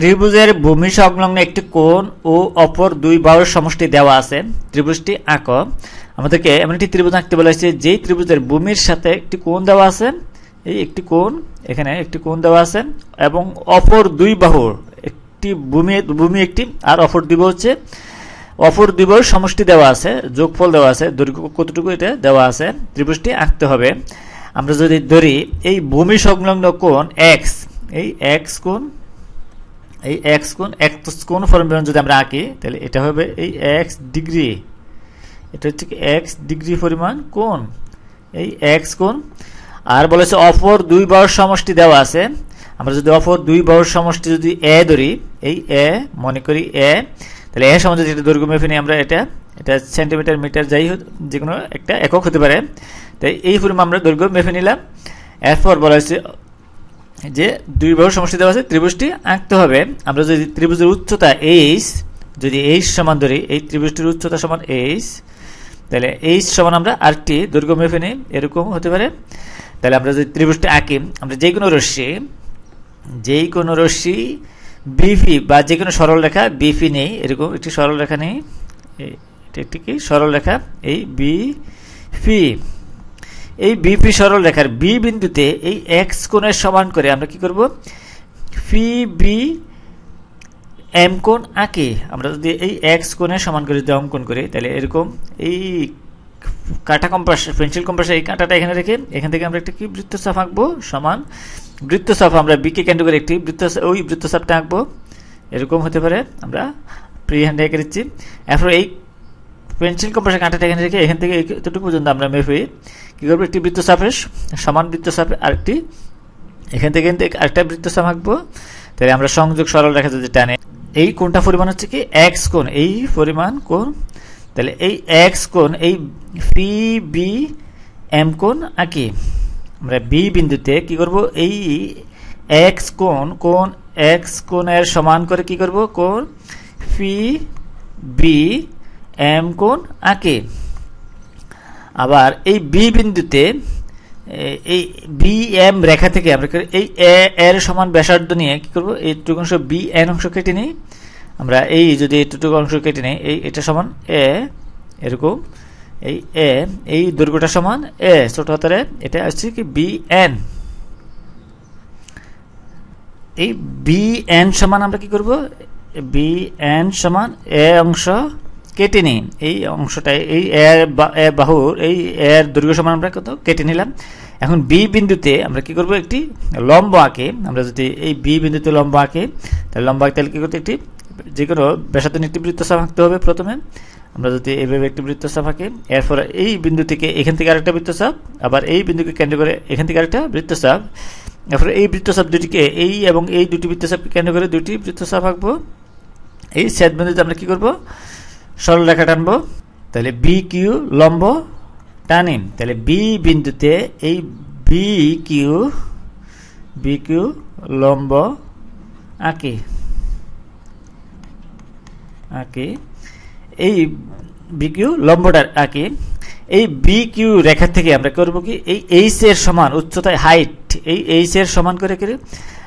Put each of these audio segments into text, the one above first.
ত্রিভুজের ভূমি সংলগ্ন একটি কোণ ও অপর দুই বাহুর সমষ্টি দেওয়া আছে। ত্রিভুজটি আঁক। আমাদেরকে এমন একটি ত্রিভুজ আঁকতে বলা হয়েছে, যেই ত্রিভুজের ভূমির সাথে একটি কোণ দেওয়া আছে। এই একটি কোণ, এখানে একটি কোণ দেওয়া আছে এবং অপর দুই বাহুর একটি ভূমি ভূমি একটি আর অপর দুই বাহু হচ্ছে, অপর দুই বাহুর সমষ্টি দেওয়া আছে, যোগফল দেওয়া আছে, দৈর্ঘ্য কতটুকু এটা দেওয়া আছে। ত্রিভুজটি আঁকতে হবে। আমরা যদি ধরি, এই ভূমি সংলগ্ন কোণ এক্স এই এক্স কোণ এই এক্স কোণ এক্স কোণ ফর্মুলা যদি আমরা আঁকি, তাহলে এটা হবে এই এক্স ডিগ্রি। এটা হচ্ছে এক্স ডিগ্রি পরিমাণ কোণ। এই এক্স কোণ, আর বলেছে অপর দুই বাহুর সমষ্টি দেওয়া আছে। আমরা যদি অপর দুই বাহুর সমষ্টি যদি এ ধরি, এই এ মনে করি এ তাহলে এ সমান যদি দৈর্ঘ্য মেপে নিই আমরা এটা এটা সেন্টিমিটার মিটার যাই হোক যে কোনো একটা একক হতে পারে। তাই এই পরিমাণ আমরা দৈর্ঘ্য মেপে নিলাম। এরপর বলা হয়েছে যে দুই বাহুর সমষ্টি দেওয়া আছে, ত্রিভুজটি আঁকতে হবে। আমরা যদি ত্রিভুজের উচ্চতা এইচ যদি এইচ সমান ধরি, এই ত্রিভুজটির উচ্চতা সমান এইচ তাহলে এইচ সমান আমরা আরটি দৈর্ঘ্য মেপে নিই, এরকম হতে পারে। তাহলে আমরা যদি ত্রিভুজটি আঁকি, আমরা যে কোনো রশ্মি যেই কোনো রশ্মি বিপি বা যে কোনো সরল রেখা বিপি নেই, এরকম একটি সরল রেখা নেই এটা একটি কি? সরল রেখা, এই বি পি এই বিপি সরল রেখার বি বিন্দুতে এই এক্স কোণের সমান করে আমরা কি করব? পি বি এম কোণ আঁকে। আমরা যদি এই এক্স কোণের সমান করে যদি অঙ্কন করি, তাহলে এরকম এই কাটা কম্পাস, পেন্সিল কম্পাসে এই কাঁটাটা এখানে রেখে, এখান থেকে আমরা একটা কি বৃত্তচাপ আঁকবো? সমান বৃত্তচাপ আমরা বিকে কেন্দ্র করে একটি বৃত্ত ওই বৃত্তচাপটা আঁকবো। এরকম হতে পারে। আমরা ফ্রি হ্যান্ডে এঁকে দিচ্ছি। এরপর এই পেন্সিল কম্পাসের কাঁটাটা এখানে রেখে এখান থেকে এতটুকু পর্যন্ত আমরা মেপে কী করব? একটি বৃত্ত বৃত্তচাপের সমান বৃত্তচাপে আরেকটি। এখান থেকে আরেকটা বৃত্তচাপ আঁকবো। তাহলে আমরা সংযোগ সরল রেখা যদি টানে, এই কোনটা পরিমাণ হচ্ছে কি? এক্স কোণ। এই পরিমাণ কোণ। তাহলে এই এক্স কোণ, এই পি বি এম কোণ আঁকি। আমরা বি বিন্দুতে কি করব? এই এক্স কোণ কোণ এক্স কোণের সমান করে কি করব? কোণ পি বি এম কোণ আঁকে। আবার এই বি বিন্দুতে এই বি এম রেখা থেকে আমরা? এই এ এর সমান ব্যাসার্ধ নিয়ে কি করব? এইটুকু অংশ বি এন অংশ কেটে নিই। আমরা এই যদি এইটুকু অংশ কেটে নিই, এই, এটা সমান এ এরকম। এই এ এই দৈর্ঘ্যটা সমান এ ছোট হাতারে এটা আসছে কি বি এন এই বি এন সমান আমরা কি করব? বি এন সমান এ অংশ কেটে নিই। এই অংশটা এই এর বাহুর, এই এর দৈর্ঘ্য সমান আমরা কত? কেটে নিলাম। এখন বি বিন্দুতে আমরা কি করব? একটি লম্ব আঁকে। আমরা যদি এই বি বিন্দুতে লম্ব আঁকে, তাহলে লম্ব আঁকতে হলে কি করতে? একটি যে কোনো ব্যাসার্ধ একটি বৃত্তচাপ আঁকতে হবে প্রথমে। আমরা যদি এইভাবে একটি বৃত্তচাপ আঁকি, এরপর এই বিন্দু থেকে এখান থেকে আরেকটা বৃত্তচাপ, আবার এই বিন্দুকে কেন্দ্র করে এখান থেকে আরেকটা বৃত্তচাপ, এরপরে এই বৃত্তচাপ দুটিকে এই এবং এই দুটি বৃত্তচাপকে কেন্দ্র করে দুটি বৃত্তচাপ আঁকবো। এই ছেদ বিন্দুতে আমরা কী করব? সরল রেখা টানবো। তাহলে বি কিউ লম্ব টানিন। তাহলে বি বিন্দুতে এই বি কিউ বি কিউ লম্ব আঁকি। আঁকি। এই বি কিউ লম্বটা আঁকি। এই বি কিউ রেখা থেকে আমরা করব কি? এই এইচ এর সমান উচ্চতায় হাইট এই এইচ এর সমান করে করে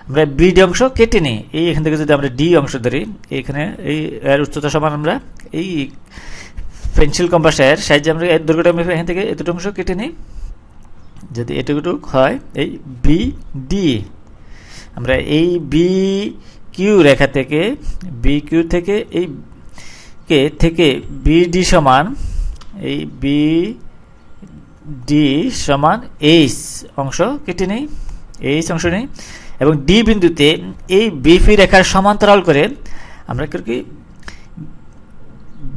আমরা বি ডি অংশ কেটে নিই। এই এখান থেকে যদি আমরা ডি অংশ ধরি, এখানে এই এর উচ্চতা সমান আমরা এই পেন্সিল কম্পাসের সাহায্যে আমরা এর দৈর্ঘ্যটা মেপে এখান থেকে এতটুকু অংশ কেটে নিই। যদি এটুকুটুক হয়, এই বি ডি আমরা এই বি কিউ রেখা থেকে বি কিউ থেকে, এই কে থেকে বিডি সমান এই বি ডি সমান এইচ অংশ কেটে নেই এইচ অংশ নেই। এবং ডি বিন্দুতে এই বিপি রেখার সমান্তরাল করে আমরা কি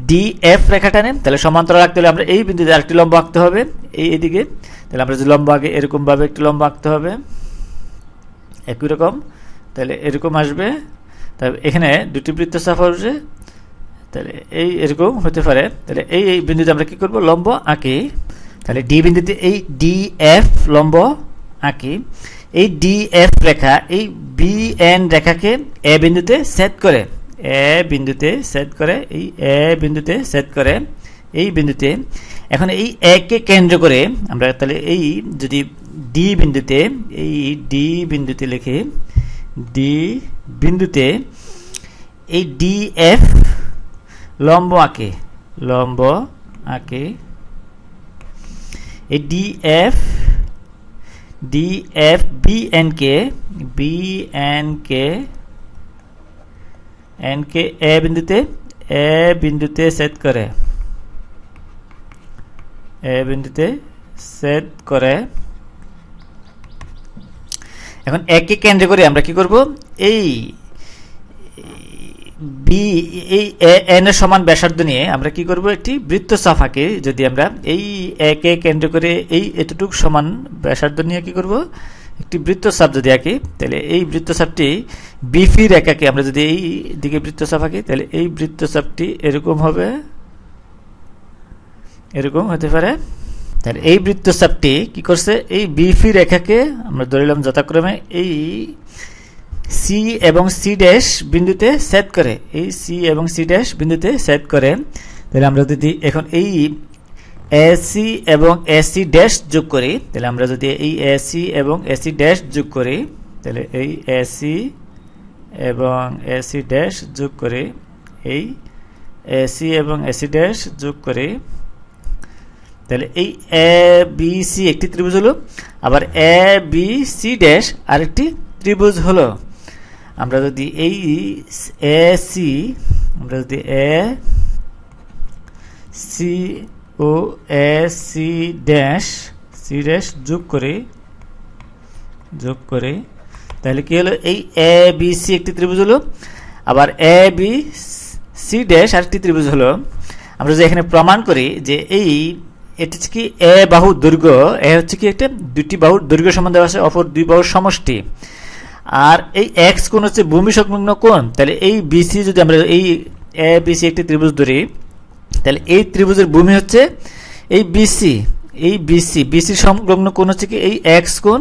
ডি এফ রেখাটা নেন তাহলে সমান্তরাল রাখতে হলে আমরা এই বিন্দুতে আরেকটি লম্ব আঁকতে হবে, এই এদিকে। তাহলে আমরা যদি লম্ব আগে এরকমভাবে একটি লম্ব আঁকতে হবে। একই রকম, তাহলে এরকম আসবে। তাহলে এখানে দুটি বৃত্তচাপ আসবে তাহলে এই এরকম হতে পারে। তাহলে এই এই বিন্দুতে আমরা কি করব? লম্ব আঁকি। তাহলে ডি বিন্দুতে এই ডি এফ লম্ব আঁকি। এই ডি এফ রেখা, এই বি এন রেখাকে এ বিন্দুতে সেট করে। এ বিন্দুতে সেট করে, এই এ বিন্দুতে সেট করে, এই বিন্দুতে। এখন এই একে কেন্দ্র করে আমরা তাহলে এই যদি ডি বিন্দুতে, এই ডি বিন্দুতে লিখে ডি বিন্দুতে, এই ডি এফ লম্ব আঁকে লম্ব আঁকে। এই D F D F B N K B N K N K A বিন্দুতে এ বিন্দুতে সেট করে। এ বিন্দুতে সেট করে। এখন একে কেন্দ্র করে আমরা কি করব? এই বি এই এন সমান ব্যাসার্ধ নিয়ে আমরা কি করব? একটি বৃত্ত চাপ যদি আমরা এই একে কেন্দ্র করে এই এতটুক সমান ব্যাসার্ধ নিয়ে কি করব? একটি বৃত্তচাপ যদি আঁকি, তাহলে এই বৃত্তচাপটি বিফি রেখাকে আমরা যদি এই দিকে বৃত্তচাপ আঁকি, তাহলে এই বৃত্তচাপটি এরকম হবে। এরকম হতে পারে। তাহলে এই বৃত্তচাপটি কি করছে? এই বিফি রেখাকে আমরা ধরিলাম যথাক্রমে এই সি এবং সি ড্যাশ বিন্দুতে সেট করে। এই সি এবং সি ড্যাশ বিন্দুতে সেট করে। তাহলে আমরা যদি এখন এই এসি এবং এসি ড্যাশ যোগ করি, তাহলে আমরা যদি এই এসি এবং এসি ড্যাশ যোগ করি, তাহলে এই এসি এবং এসি ড্যাশ যোগ করে, এই এসি এবং এসি ড্যাশ যোগ করে, তাহলে এই এ বি সি একটি ত্রিভুজ হলো, আবার এ বি সি ড্যাশ আরেকটি ত্রিভুজ হলো। আমরা যদি এই এ, সি, আমরা যদি A, C O A, C dash C dash যোগ করি যোগ করি, তাহলে কি হলো? এই এ, বি, সি একটি ত্রিভুজ হলো, আবার এ, বি, সি ড্যাশ আরেকটি ত্রিভুজ হলো। আমরা যদি এখানে প্রমাণ করি যে এই, এটি হচ্ছে কি এ বাহু দৈর্ঘ্য, এ হচ্ছে কি একটা দুটি বাহুর দৈর্ঘ্য দেওয়া আছে, অপর দুই বাহুর সমষ্টি। আর এই এক্স কোণ হচ্ছে ভূমি সংলগ্ন কোণ, তাহলে এই বিসি যদি আমরা এই এ বিসি একটি ত্রিভুজ ধরি, তাহলে এই ত্রিভুজের ভূমি হচ্ছে এই বিসি এই বিসি বিসি সংলগ্ন কোণ হচ্ছে কি এই এক্স কোণ,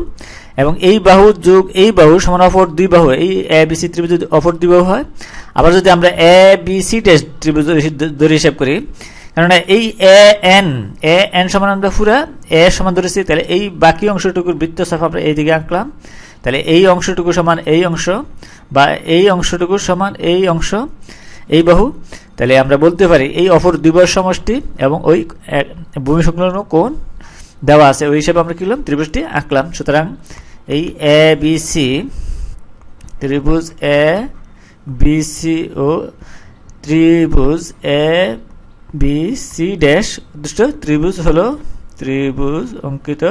এবং এই বাহু যোগ এই বাহু সমান অপর দুই বাহু, এই এ বিসি ত্রিভুজ যদি অপর দুই বাহু হয়। আবার যদি আমরা এ বিসি টেস্ট ত্রিভুজ ধরে হিসাব করি, কেননা এই এ এন এ এন সমান আমরা পুরা এ সমান ধরেছি, তাহলে এই বাকি অংশটুকুর বৃত্ত সাফ আমরা এইদিকে আঁকলাম। তাহলে এই অংশটুকু সমান এই অংশ বা এই অংশটুকু সমান এই অংশ, এই বাহু। তাহলে আমরা বলতে পারি এই অপর বাহুর সমষ্টি এবং ওই ভূমি সংলগ্ন কোণ দেওয়া আছে। ওই হিসাবে আমরা কি করলাম? ত্রিভুজটি আঁকলাম। সুতরাং এই এ বি সি ত্রিভুজ এ বি সি ও ত্রিভুজ এ বি সি ড্যাশ। উদ্দিষ্ট ত্রিভুজ হলো ত্রিভুজ অঙ্কিত